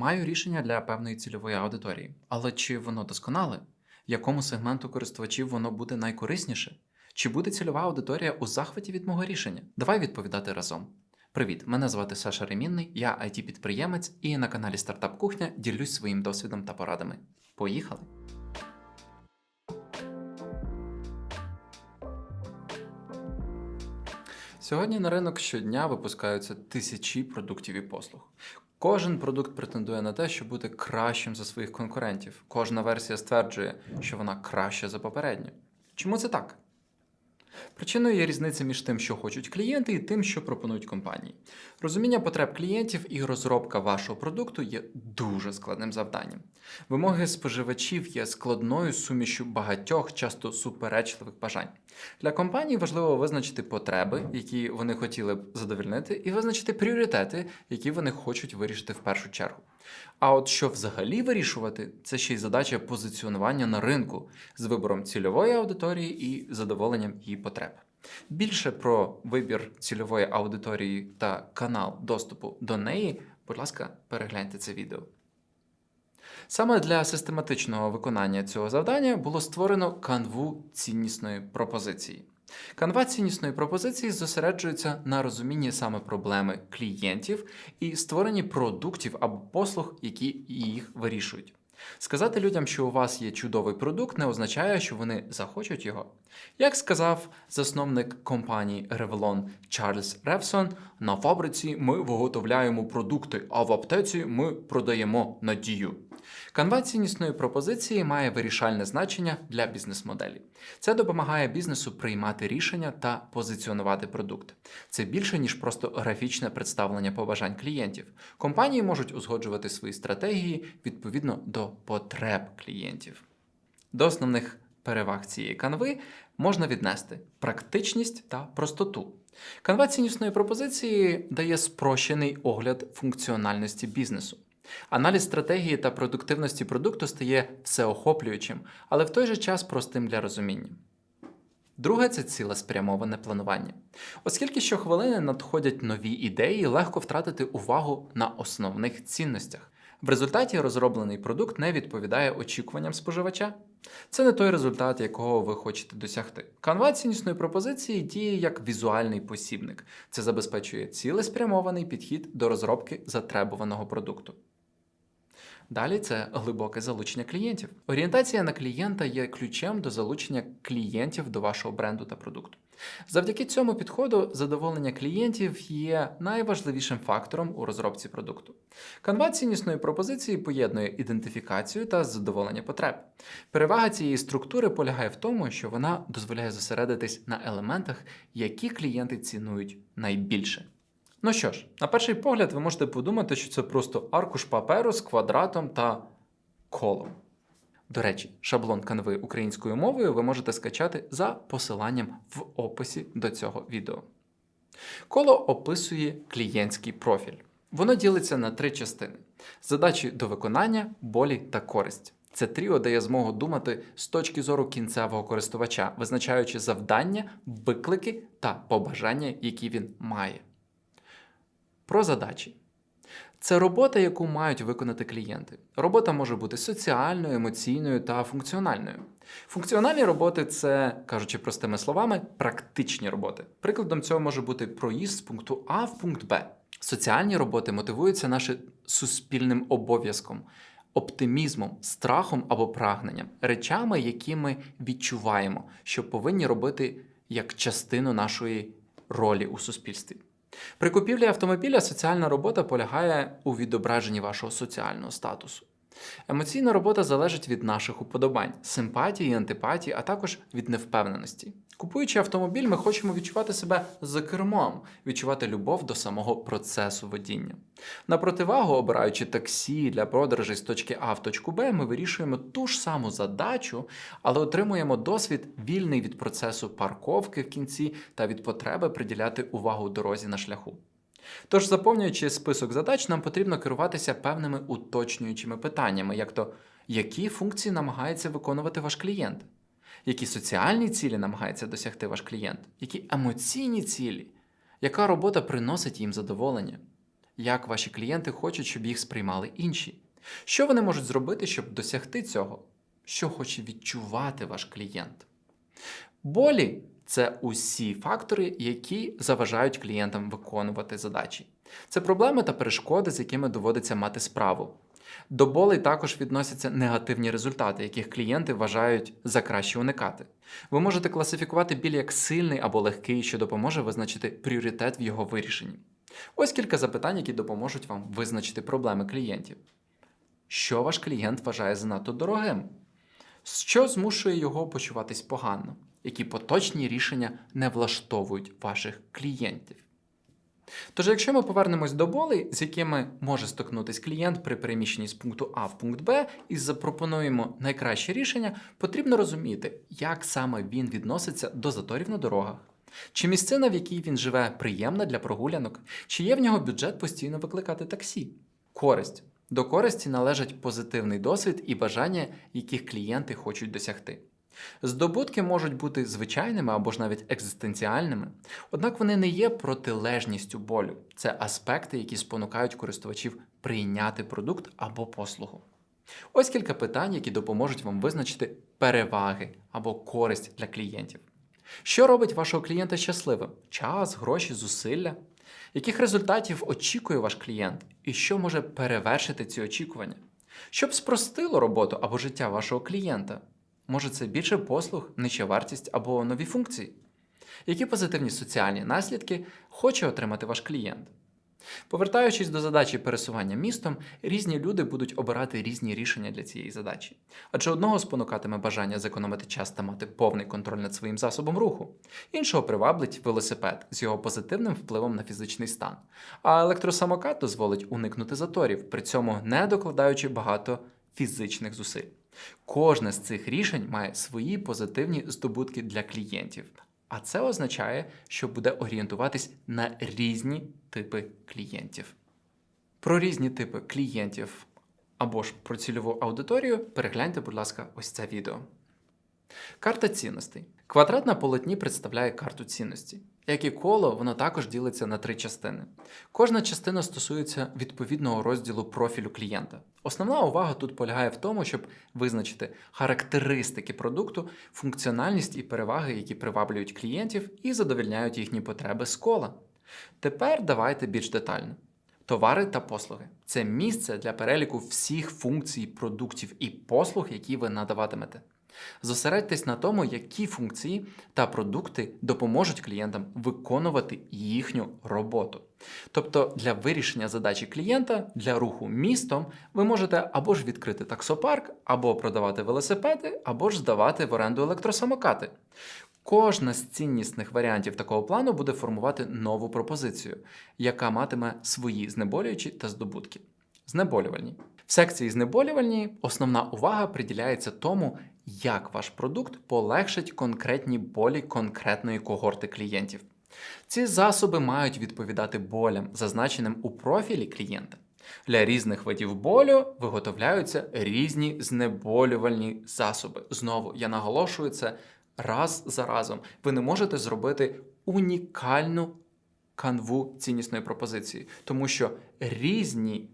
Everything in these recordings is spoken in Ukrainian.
Маю рішення для певної цільової аудиторії, але чи воно досконале? Якому сегменту користувачів воно буде найкорисніше? Чи буде цільова аудиторія у захваті від мого рішення? Давай відповідати разом. Привіт, мене звати Саша Ремінний, я it підприємець і на каналі Стартап Кухня ділюсь своїм досвідом та порадами. Поїхали! Сьогодні на ринок щодня випускаються тисячі продуктів і послуг. Кожен продукт претендує на те, щоб бути кращим за своїх конкурентів. Кожна версія стверджує, що вона краща за попередню. Чому це так? Причиною є різниця між тим, що хочуть клієнти, і тим, що пропонують компанії. Розуміння потреб клієнтів і розробка вашого продукту є дуже складним завданням. Вимоги споживачів є складною сумішю багатьох, часто суперечливих бажань. Для компаній важливо визначити потреби, які вони хотіли б задовольнити, і визначити пріоритети, які вони хочуть вирішити в першу чергу. А от що взагалі вирішувати, це ще й задача позиціонування на ринку з вибором цільової аудиторії і задоволенням її потреб. Більше про вибір цільової аудиторії та канал доступу до неї, будь ласка, перегляньте це відео. Саме для систематичного виконання цього завдання було створено канву ціннісної пропозиції. Канва ціннісної пропозиції зосереджується на розумінні саме проблеми клієнтів і створенні продуктів або послуг, які їх вирішують. Сказати людям, що у вас є чудовий продукт, не означає, що вони захочуть його. Як сказав засновник компанії Revlon Чарльз Ревсон, на фабриці ми виготовляємо продукти, а в аптеці ми продаємо надію. Канва ціннісної пропозиції має вирішальне значення для бізнес-моделі. Це допомагає бізнесу приймати рішення та позиціонувати продукт. Це більше ніж просто графічне представлення побажань клієнтів. Компанії можуть узгоджувати свої стратегії відповідно до потреб клієнтів. До основних переваг цієї канви можна віднести практичність та простоту. Канва ціннісної пропозиції дає спрощений огляд функціональності бізнесу. Аналіз стратегії та продуктивності продукту стає всеохоплюючим, але в той же час простим для розуміння. Друге це цілеспрямоване планування. Оскільки щохвилини надходять нові ідеї, легко втратити увагу на основних цінностях. В результаті розроблений продукт не відповідає очікуванням споживача. Це не той результат, якого ви хочете досягти. Канва ціннісної пропозиції діє як візуальний посібник. Це забезпечує цілеспрямований підхід до розробки затребуваного продукту. Далі це глибоке залучення клієнтів. Орієнтація на клієнта є ключем до залучення клієнтів до вашого бренду та продукту. Завдяки цьому підходу задоволення клієнтів є найважливішим фактором у розробці продукту. Канва ціннісної пропозиції поєднує ідентифікацію та задоволення потреб. Перевага цієї структури полягає в тому, що вона дозволяє зосередитись на елементах, які клієнти цінують найбільше. Ну що ж, на перший погляд, ви можете подумати, що це просто аркуш паперу з квадратом та колом. До речі, шаблон канви українською мовою ви можете скачати за посиланням в описі до цього відео. Коло описує клієнтський профіль. Воно ділиться на три частини: задачі до виконання, болі та користь. Це тріо дає змогу думати з точки зору кінцевого користувача, визначаючи завдання, виклики та побажання, які він має. Про задачі. Це робота, яку мають виконати клієнти. Робота може бути соціальною, емоційною та функціональною. Функціональні роботи це, кажучи простими словами, практичні роботи. Прикладом цього може бути проїзд з пункту А в пункт Б. Соціальні роботи мотивуються нашим суспільним обов'язком, оптимізмом, страхом або прагненням, речами, які ми відчуваємо, що повинні робити як частину нашої ролі у суспільстві. При купівлі автомобіля соціальна робота полягає у відображенні вашого соціального статусу. Емоційна робота залежить від наших уподобань, симпатії, антипатії, а також від невпевненості. Купуючи автомобіль, ми хочемо відчувати себе за кермом, відчувати любов до самого процесу водіння. На противагу, обираючи таксі для подорожей з точки А в точку Б, ми вирішуємо ту ж саму задачу, але отримуємо досвід вільний від процесу парковки в кінці та від потреби приділяти увагу дорозі на шляху. Тож, заповнюючи список задач, нам потрібно керуватися певними уточнюючими питаннями, як то які функції намагається виконувати ваш клієнт, які соціальні цілі намагається досягти ваш клієнт, які емоційні цілі, яка робота приносить їм задоволення, як ваші клієнти хочуть, щоб їх сприймали інші. Що вони можуть зробити, щоб досягти цього? Що хоче відчувати ваш клієнт? Болі це усі фактори, які заважають клієнтам виконувати задачі. Це проблеми та перешкоди, з якими доводиться мати справу. До болей також відносяться негативні результати, яких клієнти вважають за краще уникати. Ви можете класифікувати біль як сильний або легкий, що допоможе визначити пріоритет в його вирішенні. Ось кілька запитань, які допоможуть вам визначити проблеми клієнтів. Що ваш клієнт вважає занадто дорогим? Що змушує його почуватись погано? Які поточні рішення не влаштовують ваших клієнтів? Тож, якщо ми повернемось до болей, з якими може стикнутись клієнт при переміщенні з пункту А в пункт Б і запропонуємо найкраще рішення, потрібно розуміти, як саме він відноситься до заторів на дорогах. Чи місцина, в якій він живе, приємна для прогулянок, чи є в нього бюджет постійно викликати таксі? Користь. До користі належать позитивний досвід і бажання, яких клієнти хочуть досягти. Здобутки можуть бути звичайними або ж навіть екзистенціальними, однак вони не є протилежністю болю. Це аспекти, які спонукають користувачів прийняти продукт або послугу. Ось кілька питань, які допоможуть вам визначити переваги або користь для клієнтів. Що робить вашого клієнта щасливим? Час, гроші, зусилля? Яких результатів очікує ваш клієнт і що може перевершити ці очікування? Щоб спростило роботу або життя вашого клієнта? Може, це більше послуг, нижча вартість або нові функції? Які позитивні соціальні наслідки хоче отримати ваш клієнт? Повертаючись до задачі пересування містом, різні люди будуть обирати різні рішення для цієї задачі. Адже одного спонукатиме бажання зекономити час та мати повний контроль над своїм засобом руху, іншого приваблить велосипед з його позитивним впливом на фізичний стан, а електросамокат дозволить уникнути заторів, при цьому не докладаючи багато фізичних зусиль. Кожне з цих рішень має свої позитивні здобутки для клієнтів. А це означає, що буде орієнтуватись на різні типи клієнтів. Про різні типи клієнтів або ж про цільову аудиторію перегляньте, будь ласка, ось це відео. Карта цінностей. Квадрат на полотні представляє карту цінності. Як і коло, воно також ділиться на три частини. Кожна частина стосується відповідного розділу профілю клієнта. Основна увага тут полягає в тому, щоб визначити характеристики продукту, функціональність і переваги, які приваблюють клієнтів і задовільняють їхні потреби з кола. Тепер давайте більш детально. Товари та послуги це місце для переліку всіх функцій, продуктів і послуг, які ви надаватимете. Зосередьтесь на тому, які функції та продукти допоможуть клієнтам виконувати їхню роботу. Тобто для вирішення задачі клієнта для руху містом ви можете або ж відкрити таксопарк, або продавати велосипеди, або ж здавати в оренду електросамокати. Кожна з ціннісних варіантів такого плану буде формувати нову пропозицію, яка матиме свої знеболюючі та здобутки. Знеболювальні. В секції знеболювальні основна увага приділяється тому, як ваш продукт полегшить конкретні болі конкретної когорти клієнтів. Ці засоби мають відповідати болям, зазначеним у профілі клієнта. Для різних видів болю виготовляються різні знеболювальні засоби. Знову я наголошую це раз за разом. Ви не можете зробити унікальну канву ціннісної пропозиції, тому що різні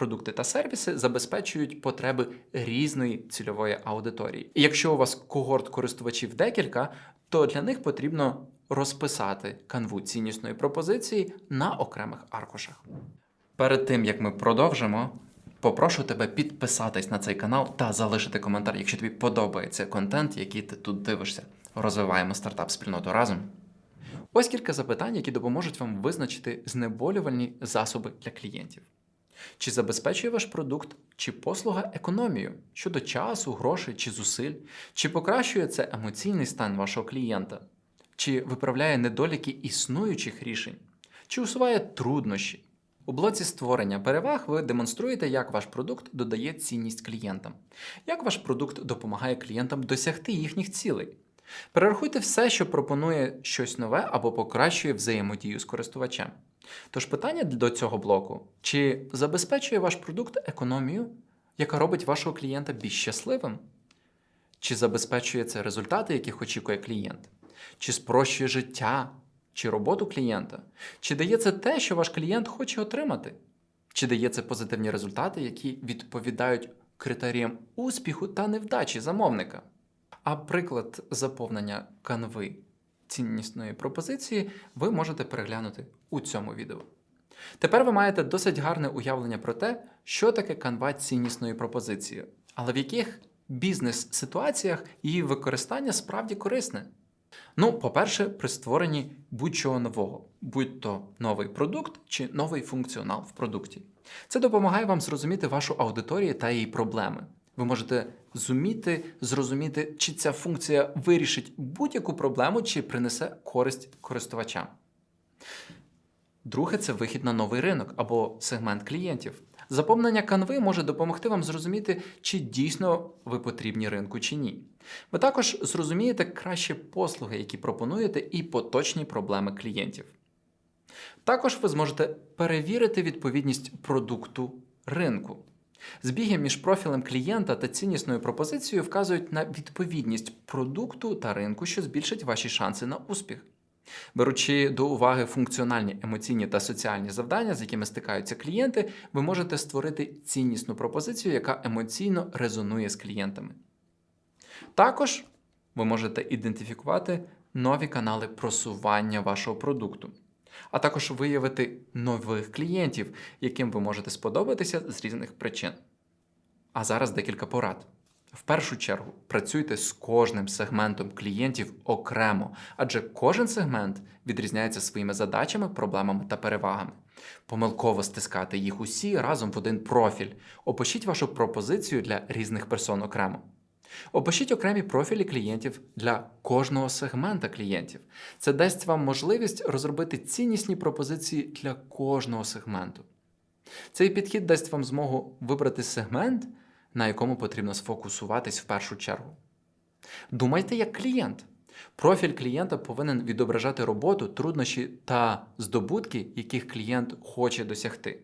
продукти та сервіси забезпечують потреби різної цільової аудиторії. І якщо у вас когорт користувачів декілька, то для них потрібно розписати канву ціннісної пропозиції на окремих аркушах. Перед тим як ми продовжимо, попрошу тебе підписатись на цей канал та залишити коментар, якщо тобі подобається контент, який ти тут дивишся. Розвиваємо стартап спільноту разом. Ось кілька запитань, які допоможуть вам визначити знеболювальні засоби для клієнтів. Чи забезпечує ваш продукт чи послуга економію щодо часу, грошей чи зусиль? Чи покращує це емоційний стан вашого клієнта? Чи виправляє недоліки існуючих рішень? Чи усуває труднощі? У блоці створення переваг ви демонструєте, як ваш продукт додає цінність клієнтам, як ваш продукт допомагає клієнтам досягти їхніх цілей. Перерахуйте все, що пропонує щось нове або покращує взаємодію з користувачем. Тож питання до цього блоку: чи забезпечує ваш продукт економію, яка робить вашого клієнта більш щасливим? Чи забезпечує це результати, яких очікує клієнт? Чи спрощує життя чи роботу клієнта? Чи дає це те, що ваш клієнт хоче отримати? Чи дає це позитивні результати, які відповідають критеріям успіху та невдачі замовника? А приклад заповнення канви ціннісної пропозиції ви можете переглянути у цьому відео. Тепер ви маєте досить гарне уявлення про те, що таке канва ціннісної пропозиції, але в яких бізнес-ситуаціях її використання справді корисне. Ну, по-перше, при створенні будь-чого нового, будь то новий продукт чи новий функціонал в продукті. Це допомагає вам зрозуміти вашу аудиторію та її проблеми. Ви можете зуміти зрозуміти, чи ця функція вирішить будь-яку проблему, чи принесе користь користувачам. Друге це вихід на новий ринок або сегмент клієнтів. Заповнення канви може допомогти вам зрозуміти, чи дійсно ви потрібні ринку чи ні. Ви також зрозумієте краще послуги, які пропонуєте, і поточні проблеми клієнтів. Також ви зможете перевірити відповідність продукту ринку. Збіги між профілем клієнта та ціннісною пропозицією вказують на відповідність продукту та ринку, що збільшить ваші шанси на успіх. Беручи до уваги функціональні емоційні та соціальні завдання, з якими стикаються клієнти, ви можете створити ціннісну пропозицію, яка емоційно резонує з клієнтами. Також ви можете ідентифікувати нові канали просування вашого продукту, а також виявити нових клієнтів, яким ви можете сподобатися з різних причин. А зараз декілька порад. В першу чергу працюйте з кожним сегментом клієнтів окремо, адже кожен сегмент відрізняється своїми задачами, проблемами та перевагами. Помилково стискати їх усі разом в один профіль. Опишіть вашу пропозицію для різних персон окремо. Опишіть окремі профілі клієнтів для кожного сегмента клієнтів. Це дасть вам можливість розробити ціннісні пропозиції для кожного сегменту. Цей підхід дасть вам змогу вибрати сегмент, на якому потрібно сфокусуватись в першу чергу. Думайте як клієнт. Профіль клієнта повинен відображати роботу, труднощі та здобутки, яких клієнт хоче досягти.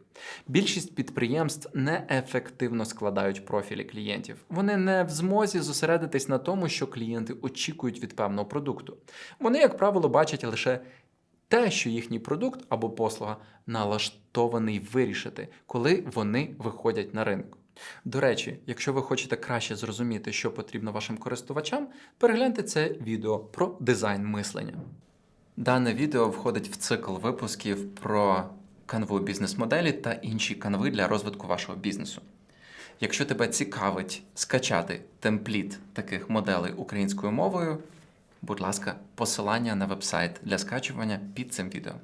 Більшість підприємств неефективно складають профілі клієнтів. Вони не в змозі зосередитись на тому, що клієнти очікують від певного продукту. Вони, як правило, бачать лише те, що їхній продукт або послуга налаштований вирішити, коли вони виходять на ринок. До речі, якщо ви хочете краще зрозуміти, що потрібно вашим користувачам, перегляньте це відео про дизайн мислення. Дане відео входить в цикл випусків про канву бізнес-моделі та інші канви для розвитку вашого бізнесу. Якщо тебе цікавить скачати темпліт таких моделей українською мовою, будь ласка, посилання на вебсайт для скачування під цим відео.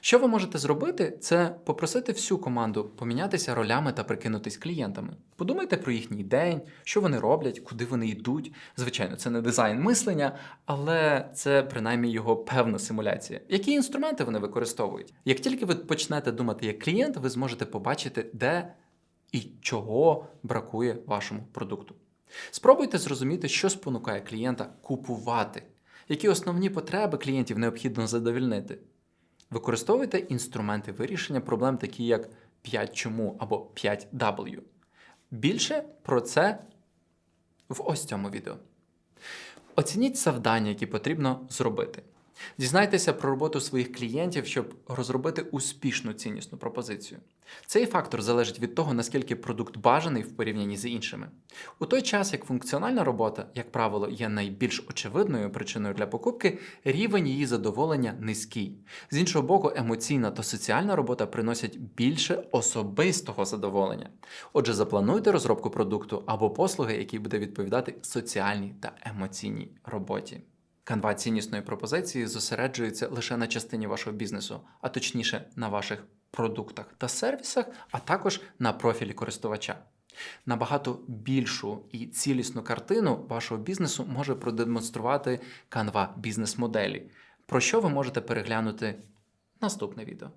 Що ви можете зробити, це попросити всю команду помінятися ролями та прикинутись клієнтами. Подумайте про їхній день, що вони роблять, куди вони йдуть. Звичайно, це не дизайн мислення, але це принаймні його певна симуляція. Які інструменти вони використовують? Як тільки ви почнете думати як клієнт, ви зможете побачити, де і чого бракує вашому продукту. Спробуйте зрозуміти, що спонукає клієнта купувати, які основні потреби клієнтів необхідно задовільнити. Використовуйте інструменти вирішення проблем, такі як 5 чому або 5W. Більше про це в ось цьому відео. Оцініть завдання, які потрібно зробити. Дізнайтеся про роботу своїх клієнтів, щоб розробити успішну ціннісну пропозицію. Цей фактор залежить від того, наскільки продукт бажаний в порівнянні з іншими. У той час, як функціональна робота, як правило, є найбільш очевидною причиною для покупки, рівень її задоволення низький. З іншого боку, емоційна та соціальна робота приносять більше особистого задоволення. Отже, заплануйте розробку продукту або послуги, які буде відповідати соціальній та емоційній роботі. Канва ціннісної пропозиції зосереджується лише на частині вашого бізнесу, а точніше на ваших продуктах та сервісах, а також на профілі користувача. Набагато більшу і цілісну картину вашого бізнесу може продемонструвати канва бізнес-моделі, про що ви можете переглянути наступне відео.